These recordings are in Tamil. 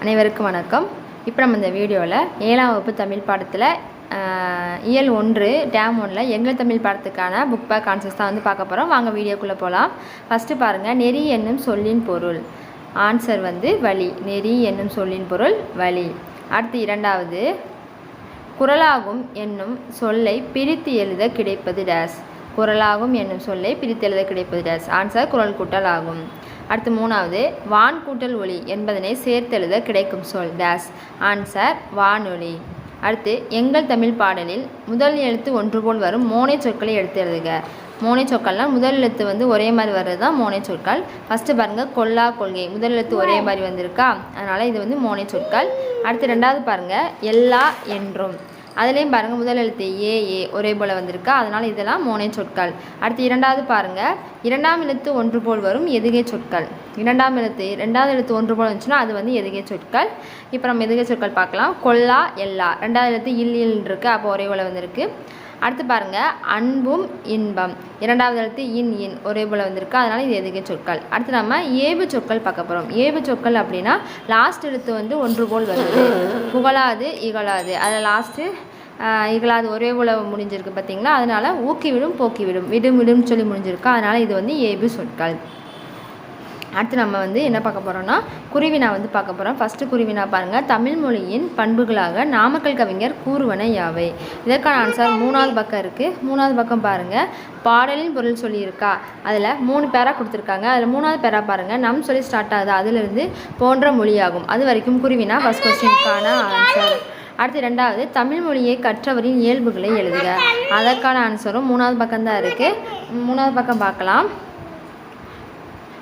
அனைவருக்கும் வணக்கம். இப்போ நம்ம இந்த வீடியோவில் ஏழாம் வகுப்பு தமிழ் பாடத்தில் இயல் ஒன்று டேம் ஒன்றில் எங்கள் தமிழ் பாடத்துக்கான புக் பேக் கான்செப்ட்ஸ் தான் வந்து பார்க்க போகிறோம் வாங்க வீடியோக்குள்ளே போகலாம் ஃபஸ்ட்டு பாருங்கள் நெறி என்னும் சொல்லின் பொருள். ஆன்சர் வந்து வழி நெறி என்னும் சொல்லின் பொருள் வழி அடுத்து இரண்டாவது குரலாகும் என்னும் சொல்லை பிரித்து எழுத கிடைப்பது டேஸ் குரலாகும் என்னும் சொல்லை பிரித்து எழுத கிடைப்பது டேஸ் ஆன்சர் குரல் கூட்டல் ஆகும். அடுத்து மூணாவது வான் கூட்டல் ஒளி என்பதனை சேர்த்தெழுத கிடைக்கும் சொல் டேஸ் ஆன்சர் வானொலி அடுத்து எங்கள் தமிழ் பாடலில் முதல் எழுத்து ஒன்று போல் வரும் மோனை சொற்களை எடுத்து எழுதுக மோனை சொற்கள்னால் முதல் எழுத்து வந்து ஒரே மாதிரி வர்றது தான் மோனை சொற்கள். ஃபஸ்ட்டு பாருங்கள் கொல்லா கொள்கை முதல் எழுத்து ஒரே மாதிரி வந்திருக்கா. அதனால் இது வந்து மோனை சொற்கள். அடுத்து ரெண்டாவது பாருங்கள் எல்லா என்றும் அதுலேயும் பாருங்கள் முதல் எழுத்து ஏ ஏ ஒரே போல் வந்திருக்கா. அதனால் இதெல்லாம் மோனை சொற்கள். அடுத்து இரண்டாவது பாருங்கள் இரண்டாம் எழுத்து ஒன்று போல் வரும் எதுகை சொற்கள். இரண்டாம் எழுத்து ரெண்டாவது எழுத்து ஒன்று போல் வந்துச்சுன்னா அது வந்து எதுகை சொற்கள். இப்போ நம்ம எதுகை சொற்கள் பார்க்கலாம். கொல்லா எல்லா. ரெண்டாவது எழுத்து இல் இல் இருக்குது அப்போ ஒரே போல் வந்திருக்கு. அடுத்து பாருங்க அன்பும் இன்பம். இரண்டாவது எழுத்து இன் இன். ஒரே போல் வந்திருக்கு. அதனால் இது எதுகை சொற்கள்? அடுத்து நம்ம ஏவு சொற்கள் பார்க்க போகிறோம் ஏவு சொற்கள் அப்படின்னா லாஸ்ட் எழுத்து வந்து ஒன்று போல் வருது. புகழாது இகழாது. அதில் லாஸ்ட்டு இகழாது ஒரே போல் முடிஞ்சிருக்கு பார்த்தீங்களா அதனால் ஊக்கிவிடும் போக்கிவிடும். விடும் விடும் சொல்லி முடிஞ்சிருக்கு. அதனால் இது வந்து ஏபு சொற்கள். அடுத்து நம்ம வந்து என்ன பார்க்க போகிறோம்னா குருவினா வந்து பார்க்க போகிறோம் ஃபஸ்ட்டு குருவினா பாருங்கள் தமிழ் மொழியின் பண்புகளாக நாமக்கல் கவிஞர் கூறுவன யாவை? இதற்கான ஆன்சர் மூணாவது பக்கம் இருக்குது மூணாவது பக்கம் பாருங்கள் பாடலின் பொருள் சொல்லியிருக்கா. அதில் மூணு பேரா கொடுத்துருக்காங்க. அதில் மூணாவது பேரா பாருங்கள் நம் சொல்லி ஸ்டார்ட் ஆகுது அதிலிருந்து போன்ற மொழியாகும். அது வரைக்கும் குருவினா ஃபஸ்ட் கொஸ்டினுக்கான ஆன்சர் அடுத்து ரெண்டாவது தமிழ் மொழியை கற்றவரின் இயல்புகளை எழுதுக. அதற்கான ஆன்சரும் மூணாவது பக்கம் தான் இருக்குது மூணாவது பக்கம் பார்க்கலாம்.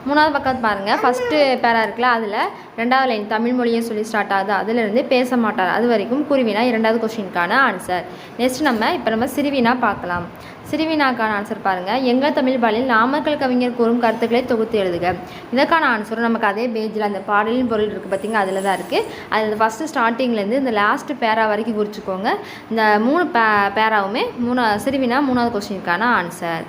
மூணாவது பக்கத்து பாருங்கள் ஃபஸ்ட்டு பேரா இருக்குல்ல அதில் ரெண்டாவது லைன் தமிழ் மொழியை சொல்லி ஸ்டார்ட் ஆகுது. அதிலிருந்து பேச மாட்டார். அது வரைக்கும் குருவினா இரண்டாவது கொஸ்டினுக்கான ஆன்சர் நெக்ஸ்ட் நம்ம இப்போ நம்ம சிறுவினா பார்க்கலாம். சிறுவினாக்கான ஆன்சர் பாருங்கள் எங்கள் தமிழ் பாலில் நாமக்கல் கவிஞர் கூறும் கருத்துக்களை தொகுத்து எழுதுக. இதற்கான ஆன்சரும் நமக்கு அதே பேஜில் அந்த பாடலின் பொருள் இருக்குது பார்த்திங்க அதில் தான் இருக்குது அது ஃபஸ்ட்டு ஸ்டார்டிங்லேருந்து இந்த லாஸ்ட்டு பேரா வரைக்கும் குறிச்சிக்கோங்க. இந்த மூணு பே பேராவுமே மூணா சிறுவினா மூணாவது கொஸ்டினுக்கான ஆன்சர்